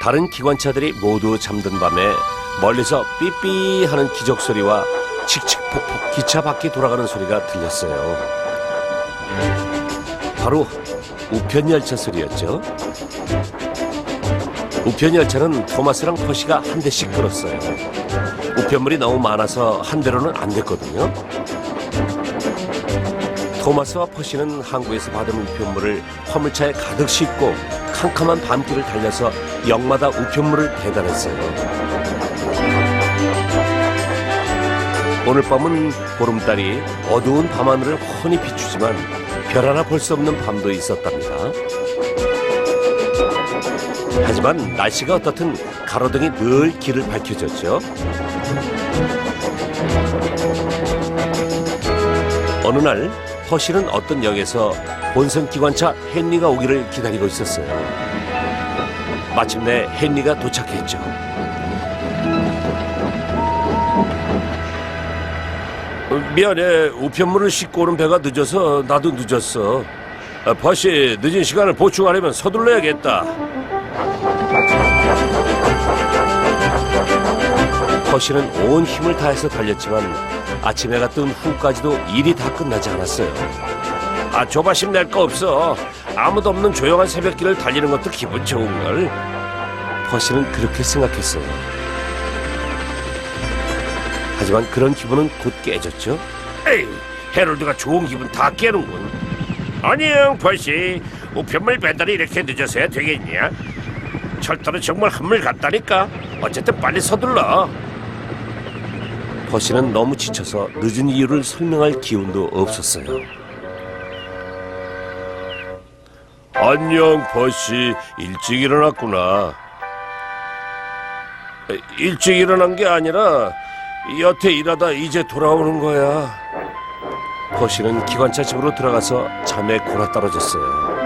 다른 기관차들이 모두 잠든 밤에 멀리서 삐삐 하는 기적 소리와 칙칙폭폭 기차 바퀴 돌아가는 소리가 들렸어요. 바로 우편 열차 소리였죠. 우편 열차는 토마스랑 퍼시가 한 대씩 끌었어요. 우편물이 너무 많아서 한 대로는 안 됐거든요. 토마스와 퍼시는 항구에서 받은 우편물을 화물차에 가득 싣고 캄캄한 밤길을 달려서 역마다 우편물을 배달했어요. 오늘 밤은 보름달이 어두운 밤하늘을 훤히 비추지만 별 하나 볼 수 없는 밤도 있었답니다. 하지만 날씨가 어떻든 가로등이 늘 길을 밝혀줬죠. 어느 날 허실은 어떤 역에서 본선 기관차 헨리가 오기를 기다리고 있었어요. 마침내 헨리가 도착했죠. 어, 미안해. 우편물을 싣고 오는 배가 늦어서 나도 늦었어. 아, 버시 늦은 시간을 보충하려면 서둘러야겠다. 허시는 온 힘을 다해서 달렸지만 아침 해가 뜬 후까지도 일이 다 끝나지 않았어요. 아 조바심 낼 거 없어. 아무도 없는 조용한 새벽길을 달리는 것도 기분 좋은 걸. 허시는 그렇게 생각했어요. 하지만 그런 기분은 곧 깨졌죠. 에이, 해롤드가 좋은 기분 다 깨는군. 안녕, 버시. 우편물 배달이 이렇게 늦어서야 되겠냐? 철도는 정말 한물 같다니까. 어쨌든 빨리 서둘러. 버시는 너무 지쳐서 늦은 이유를 설명할 기운도 없었어요. 안녕, 버시. 일찍 일어났구나. 에, 일찍 일어난 게 아니라 여태 일하다 이제 돌아오는 거야. 버시는 기관차 집으로 들어가서 잠에 골아 떨어졌어요.